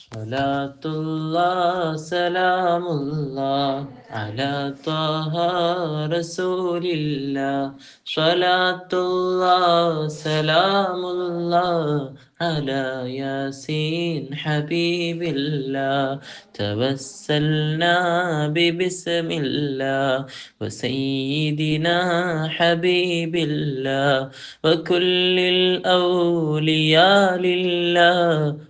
صلاة الله سلام الله على طه رسول الله صلاة الله سلام الله على ياسين حبيب الله توسلنا ببسم الله وسيدنا حبيب الله وكل الأولياء لله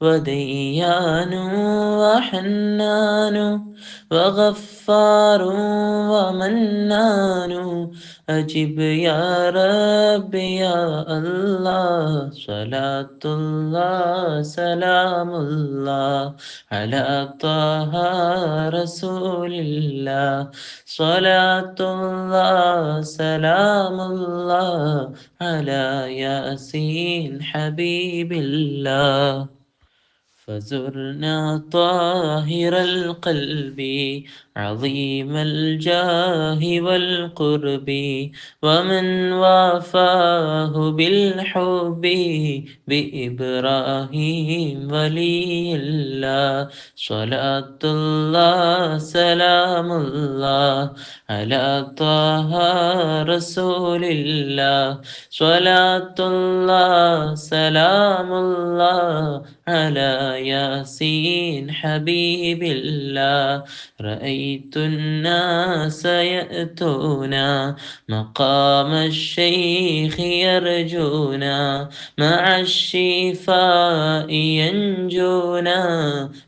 وديان وحنان وغفار ومنان. أجب يا رب يا الله صلاة الله سلام الله على طه رسول الله صلاة الله سلام الله على ياسين حبيب الله فزرنا طاهر القلب عظيم الجاه والقرب ومن وافاه بالحب بإبراهيم ولي الله. صلاة الله سلام الله على طه رسول الله. صلاة الله سلام الله على ياسين حبيب الله. رأيت الناس يأتونا مقام الشيخ يرجونا مع الشفاء ينجونا.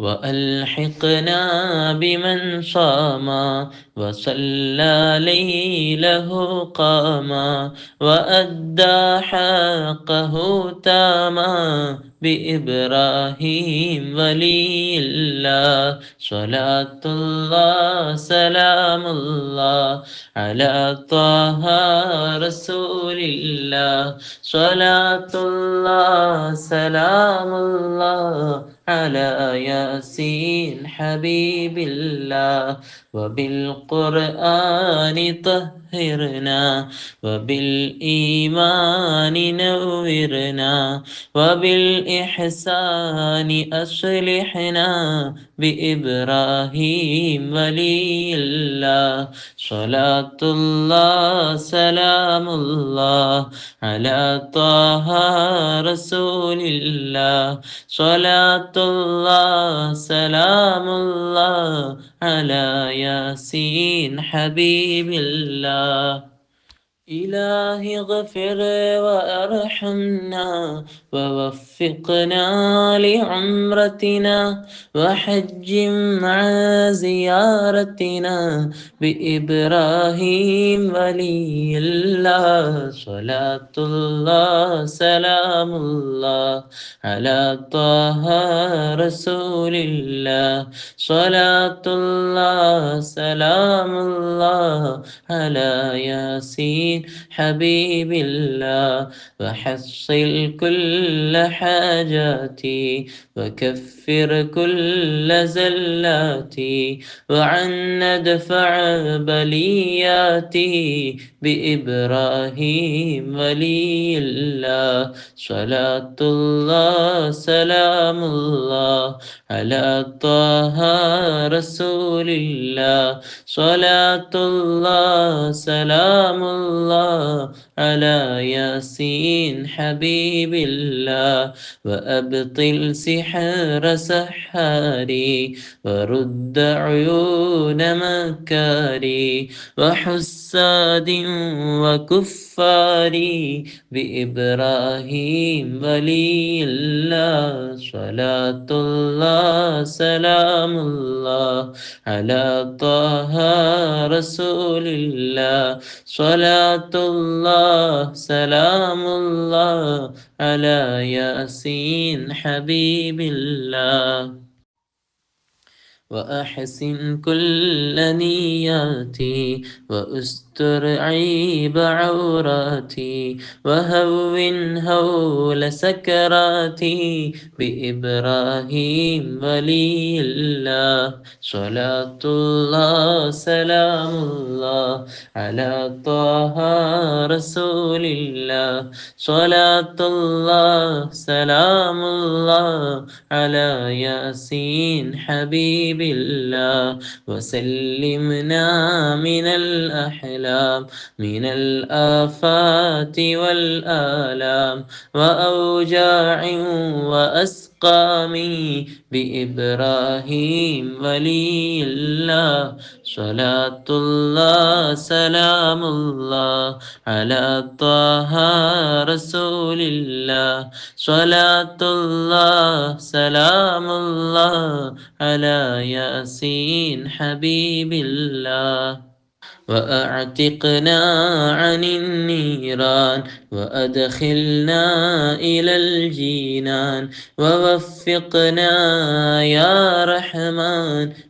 وألحقنا بمن صام وصلى ليله قاما وأدى حقه تاما بإبراهيم ولي الله صلاة الله سلام الله على طه رسول الله. صلاة الله سلام الله على ياسين حبيب الله وبالقرآن طهرنا وبالإيمان نورنا وبالإحسان أصلحنا بإبراهيم ولي الله. صلاة الله سلام الله على طه رسول الله. صلاة الله سلام الله على ياسين حبيب الله إلهي اغفر وأرحمنا ووفقنا لعمرتنا وحج مع زيارتنا بإبراهيم ولي الله. صلاة الله سلام الله على طه رسول الله. صلاة الله سلام الله على ياسين حبيب الله. وحصل كل حاجاتي وكفر كل زلاتي وعن ندفع بلياتي بإبراهيم ولي الله. صلاة الله سلام الله على طه رسول الله. صلاة الله سلام الله على ياسين حبيب الله وأبطل سحر سحاري ورد عيون مكاري وحساد وكفاري بإبراهيم ولي الله. صلاة الله سلام الله على طه رسول الله. صلاة الله سلام الله على ياسين حبيب الله. وأحسن كل نياتي وأستر عيب عوراتي وهون هول سكراتي. بإبراهيم ولي الله صلاة الله سلام الله على طه رسول الله. صلاة الله سلام الله على ياسين حبيب الله. وسلمنا من الأحلام من الآفات والآلام وأوجاع وأسقام بإبراهيم ولي الله صلاة الله سلام الله على طه رسول الله. صلاة الله سلام الله على ياسين حبيب الله. وأعتقنا عن النيران وأدخلنا إلى الجنان ووفقنا يا رحمن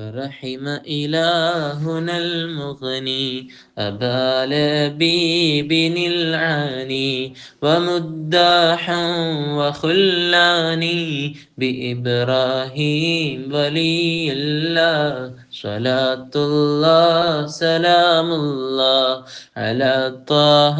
فرحم إلهنا المغني أبا لبيب العاني ومداحا وخلاني بإبراهيم ولي الله صلاة الله سلام الله على طه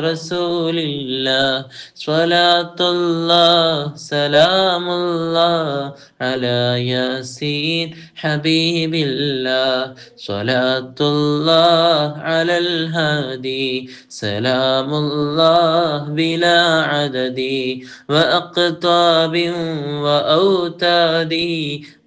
رسول الله صلاة الله سلام الله على ياسين حبيب الله صلاة الله على الهادي. سلام الله بلا عدد وأقطاب وأوتاد